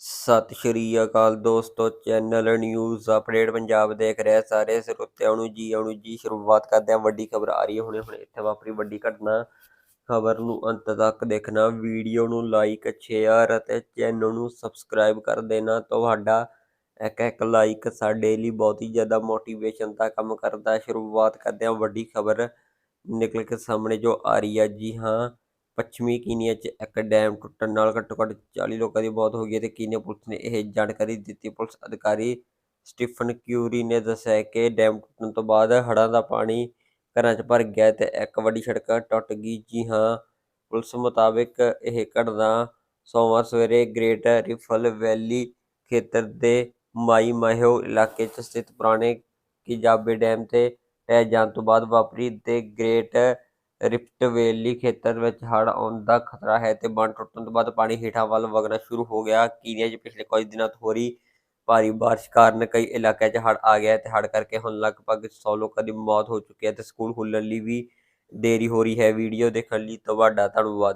ਸਤਿ ਸ਼੍ਰੀ ਅਕਾਲ ਦੋਸਤੋ, channel news update Punjab ਦੇਖ ਰਹੇ ਸਾਰੇ ਸਰੋਤਿਆਂ ਨੂੰ ਜੀ, ਆਉਣ ਜੀ, ਸ਼ੁਰੂਆਤ ਕਰਦੇ ਹਾਂ, ਵੱਡੀ ਖਬਰ ਆ ਰਹੀ ਹੈ ਹੁਣੇ ਹੁਣੇ ਇੱਥੇ ਵਾਪਰੀ ਵੱਡੀ ਘਟਨਾ। ਖਬਰ ਨੂੰ ਅੰਤ ਤੱਕ ਦੇਖਣਾ ਵੀਡੀਓ ਨੂੰ ਲਾਈਕ ਸ਼ੇਅਰ ਅਤੇ ਚੈਨਲ ਨੂੰ ਸਬਸਕ੍ਰਾਈਬ ਕਰ ਦੇਣਾ। ਤੁਹਾਡਾ ਇੱਕ ਇੱਕ ਲਾਈਕ ਸਾਡੇ ਲਈ ਬਹੁਤ ਹੀ ਜ਼ਿਆਦਾ ਮੋਟੀਵੇਸ਼ਨ ਦਾ ਕੰਮ ਕਰਦਾ ਸ਼ੁਰੂਆਤ ਕਰਦੇ ਹਾਂ, ਵੱਡੀ ਖਬਰ ਨਿਕਲ ਕੇ ਸਾਹਮਣੇ ਜੋ ਆ ਰਹੀ ਹੈ। ਜੀ ਹਾਂ ਪੱਛਮੀ ਕੀਨੀਆ 'ਚ ਇੱਕ ਡੈਮ ਟੁੱਟਣ ਨਾਲ ਘੱਟੋ ਘੱਟ 40 ਲੋਕਾਂ ਦੀ ਮੌਤ ਹੋ ਗਈ ਅਤੇ ਕੀਨੀਆ ਪੁਲਿਸ ਨੇ ਇਹ ਜਾਣਕਾਰੀ ਦਿੱਤੀ। ਪੁਲਿਸ ਅਧਿਕਾਰੀ ਸਟੀਫਨ ਕਿਊਰੀ ਨੇ ਦੱਸਿਆ ਕਿ ਡੈਮ ਟੁੱਟਣ ਤੋਂ ਬਾਅਦ ਹੜ੍ਹਾਂ ਦਾ ਪਾਣੀ ਘਰਾਂ 'ਚ ਭਰ ਗਿਆ ਤੇ ਇੱਕ ਵੱਡੀ ਸੜਕ ਟੁੱਟ ਗਈ। ਜੀ ਹਾਂ, ਪੁਲਿਸ ਮੁਤਾਬਕ ਇਹ ਘਟਨਾ ਸੋਮਵਾਰ ਸਵੇਰੇ ਗ੍ਰੇਟ ਰਿਫਲ ਵੈਲੀ ਖੇਤਰ ਦੇ ਮਾਈ ਮਾਹਿਓ ਇਲਾਕੇ 'ਚ ਸਥਿਤ ਪੁਰਾਣੇ ਕਿਜਾਬੇ ਡੈਮ ਤੇ ਪੈ ਜਾਣ ਤੋਂ ਬਾਅਦ ਵਾਪਰੀ ਤੇ ਗ੍ਰੇਟ ਰਿਫਟ ਵੈਲੀ ਖੇਤਰ ਵਿੱਚ ਹੜ੍ਹ ਆਉਣ ਦਾ ਖਤਰਾ ਹੈ ਤੇ ਬੰਨ ਟੁੱਟਣ ਤੋਂ ਬਾਅਦ ਪਾਣੀ ਹੇਠਾਂ ਵੱਲ ਵਗਣਾ ਸ਼ੁਰੂ ਹੋ ਗਿਆ। ਕੀਨੀਆ 'ਚ ਪਿਛਲੇ ਕੁਝ ਦਿਨਾਂ ਤੋਂ ਹੋ ਰਹੀ ਭਾਰੀ ਬਾਰਿਸ਼ ਕਾਰਨ ਕਈ ਇਲਾਕਿਆਂ 'ਚ ਹੜ੍ਹ ਆ ਗਿਆ ਤੇ ਹੜ੍ਹ ਕਰਕੇ ਹੁਣ ਲਗਭਗ 100 ਲੋਕਾਂ ਦੀ ਮੌਤ ਹੋ ਚੁੱਕੀ ਹੈ ਤੇ ਸਕੂਲ ਖੁੱਲ੍ਹਣ ਲਈ ਵੀ ਦੇਰੀ ਹੋ ਰਹੀ ਹੈ। ਵੀਡੀਓ ਦੇਖਣ ਲਈ ਤੁਹਾਡਾ ਧੰਨਵਾਦ।